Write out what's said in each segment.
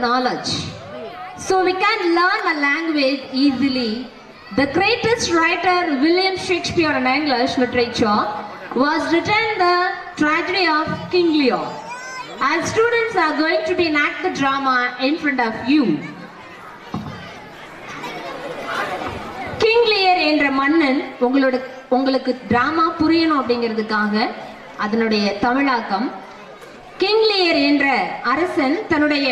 knowledge. So we can learn a language easily. The greatest writer, William Shakespeare in English literature, was written the tragedy of King Lear. And students are going to enact the drama in front of you. King Lear என்ற மன்னன் உங்களோட உங்களுக்கு drama புரியணும் அப்படிங்கிறதுக்காக அதனுடைய தமிழாக்கம் king Lear என்ற அரசன் தன்னுடைய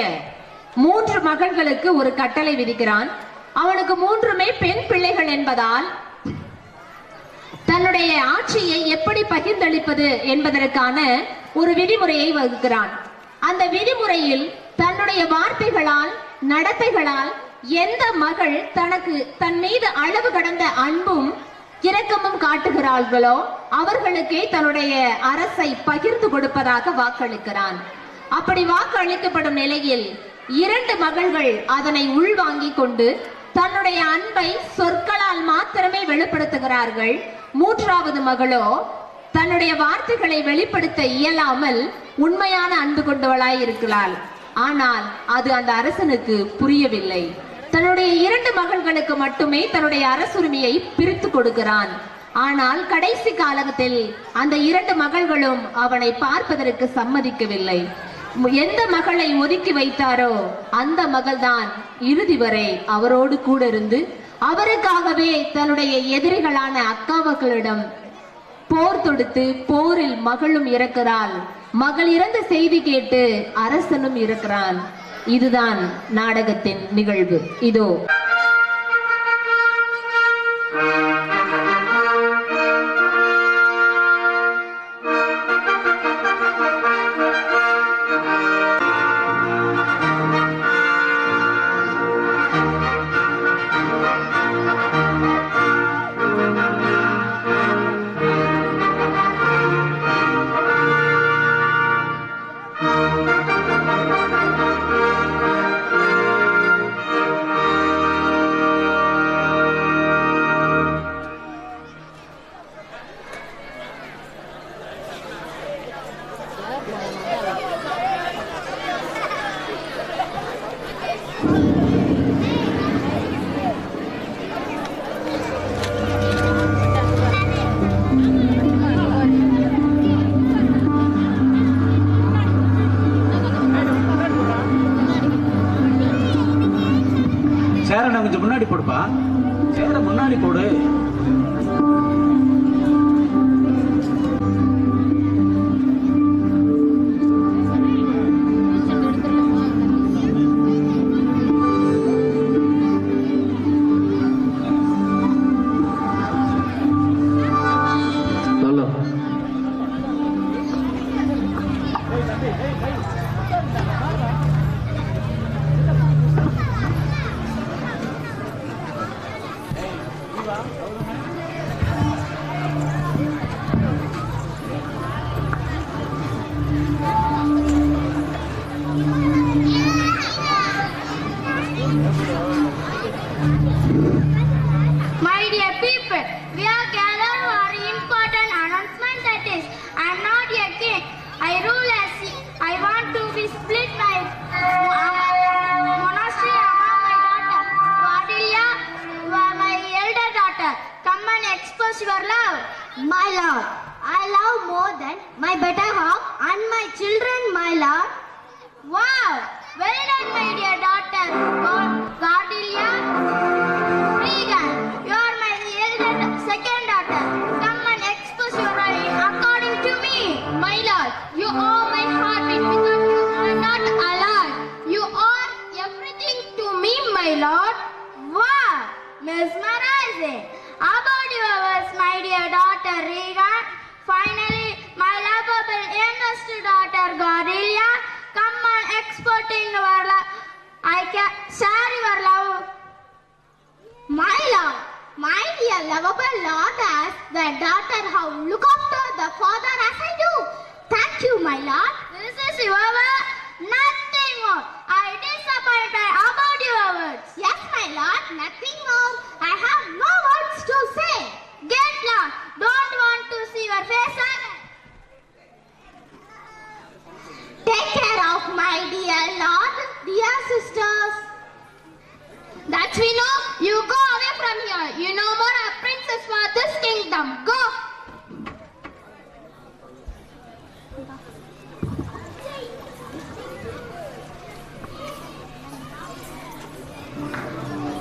மூன்று மகள்களுக்கு ஒரு கட்டளை விதிக்கிறான். அவனுக்கு மூன்றுமே பெண் பிள்ளைகள் என்பதால் தன்னுடைய ஆட்சியை எப்படி பகிர்ந்தளிப்பது என்பதற்கான ஒரு விதிமுறையை வகுக்கிறான். அந்த விதிமுறையில் தன்னுடைய வார்த்தைகளால் நடத்தைகளால் எந்த மகள் தனக்கு தன் மீது அளவு கடந்த அன்பும் இரக்கமும் காட்டுகிறார்களோ அவர்களுக்கே தன்னுடைய அரசை பகிர்ந்து கொடுப்பதாக வாக்களிக்கிறான். அப்படி வாக்களிக்கப்படும் நிலையில் இரண்டு மகள்கள் அதனை உள்வாங்கிக் கொண்டு தன்னுடைய அன்பை சொற்களால் மாத்திரமே வெளிப்படுத்துகிறார்கள். மூன்றாவது மகளோ தன்னுடைய வார்த்தைகளை வெளிப்படுத்த இயலாமல் உண்மையான அன்பு கொண்டவளாய் இருக்கிறாள். ஆனால் அது அந்த அரசனுக்கு புரியவில்லை. தன்னுடைய இரண்டு மகள்களுக்கு மட்டுமே தன்னுடைய அரசுரிமையை பிரித்து கொடுக்கிறான். ஆனால் கடைசி காலத்தில் அந்த இரண்டு மகள்களும் அவனை பார்ப்பதற்கு சம்மதிக்கவில்லை. எந்த மகளை ஒதுக்கி வைத்தாரோ அந்த மகள்தான் இறுதி வரை அவரோடு கூட இருந்து அவருக்காகவே தன்னுடைய எதிரிகளான அக்காவர்களிடம் போர் தொடுத்து போரில் மகளும் இறக்கிறாள். மகள் இறந்த செய்தி கேட்டு அரசனும் இருக்கிறான் இதுதான் நாடகத்தின் நிகழ்வு. இதோ. Your love. My lord, I love more than my better half and my children, my lord. Wow, very done, my dear daughter. Cordelia. Regan, you are my elder second daughter. Come and expose your right according to me. My lord, you are my heartbeat because you are not alive. You are everything to me, my lord. Wow, mesmerizing. About your dear daughter Regan. Finally, my lovable youngest daughter Gorilla. Come and exporting your love. I can share your love my lord, my dear lovable lord, as the daughter how look after the father as I do. Thank you, my lord. This is your word, nothing more. I disappointed about your words. Yes, my lord, nothing more. I have no words to say. Get lost. Don't want to see your face again. Take care of my dear lord, dear sister. we know, you go away from here. You no more a princess for this kingdom. Go.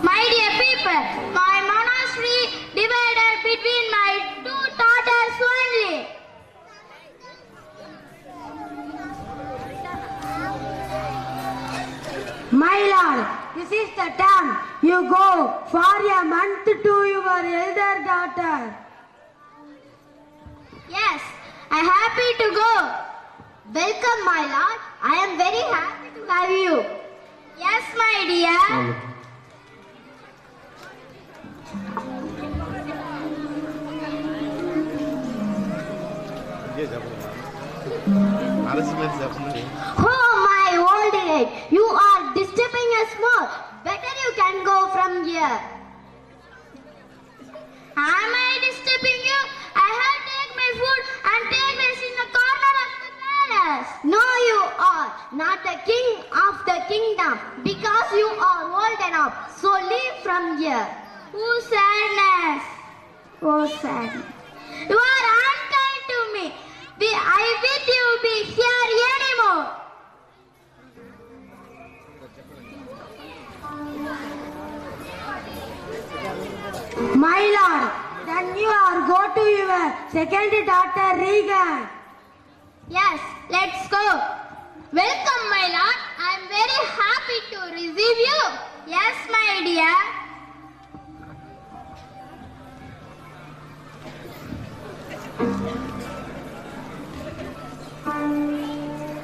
My dear people, my monastery divided between my two daughters only. My lord, this is the time you go for a month to your elder daughter. Yes, I am happy to go. Welcome, my lord. I am very happy to have you. Yes, my dear. Oh, my old age. You are more. Better you can go from here. Am I disturbing you? I have take my food and take this in the corner of the palace. No, you are not the king of the kingdom because you are old enough. So leave from here. Oh, sadness. Oh, sadness. You are unkind to me. I will you be here anymore. My lord, then you are go to your second daughter Regan. Yes, let's go. Welcome, my lord. I am very happy to receive you. Yes, my dear.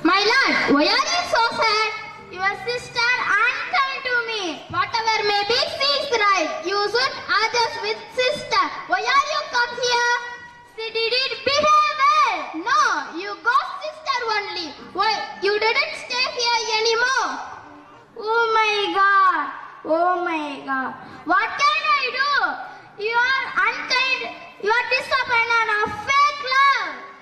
My lord, why are you so sad? Your sister unkind to me. Whatever may be, she is right. You adjust with sister. Why are you come here? She didn't behave well. No, you got sister only. Why you didn't stay here anymore? Oh my god. Oh my god. What can I do? You are unkind. You are disappointed of fake love.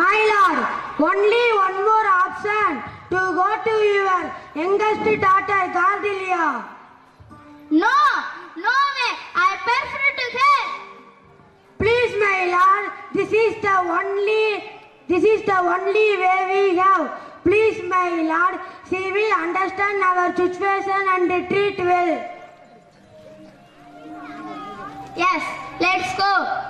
My lord, only one more option to go to your youngest daughter Cordelia. No, no way. I prefer to her. Please, my lord, this is the only this is the only way we have. Please, my lord, she will understand our situation and treat well. Yes, let's go.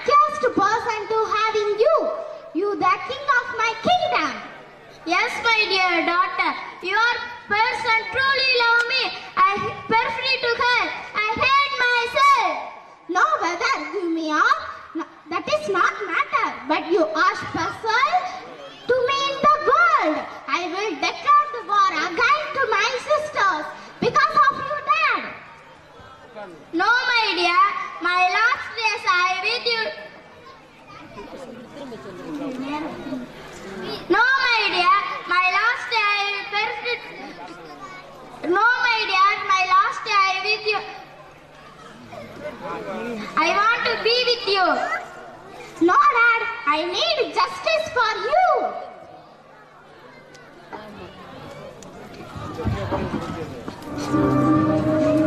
Luckiest person to having you. You the king of my kingdom. Yes, my dear daughter. Your person truly love me. I prefer to her. I hate myself. No, whether you me or no, that is not matter. But you are special to me in the world. I will declare the war again to my sisters because of you, Dad. No, my dear. My last days I with you. No, my dear. My last day I perfect. No, my dear. My last day I with you. I want to be with you. Dad. I need justice for you.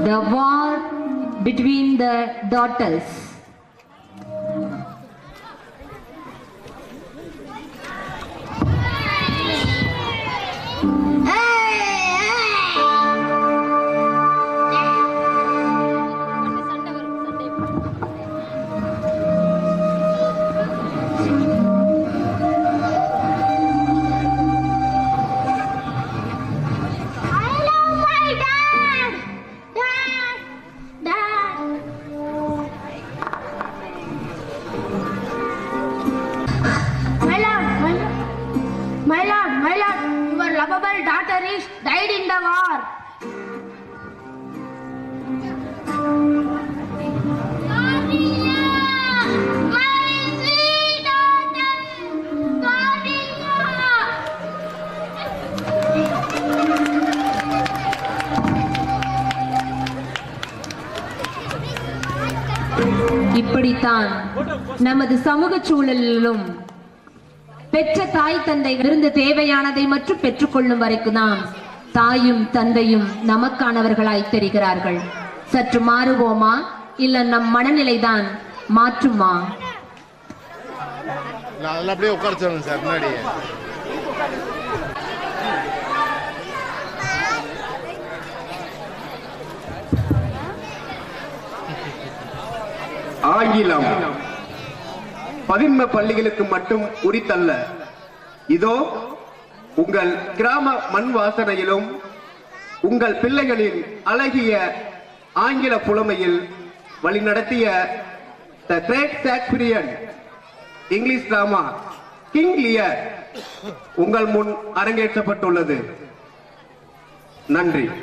The war between the daughters. தான் நமது சமூக சூழலிலும் பெற்ற தாய் தந்தைகளிருந்து தேவையானதை மட்டும் பெற்றுக்கொள்ளும் வரைக்கும் தான் தாயும் தந்தையும் நமக்கானவர்களாய் தெரிகிறார்கள். சற்று மாறுவோமா? இல்ல நம் மனநிலைதான் மாற்றுமா? நான் அதெல்லாம் அப்படியே உட்கார சொல்லுங்க சார் முன்னாடி ஆங்கிலம். பதின்ம பள்ளிகளுக்கு மட்டும் உரித்தல்ல. இதோ உங்கள் கிராம மண் வாசனையிலும் உங்கள் பிள்ளைகளின் அழகிய ஆங்கில புலமையில் வழிநடத்திய the great Shakespearean English drama King Lear உங்கள் முன் அரங்கேற்றப்பட்டுள்ளது. நன்றி.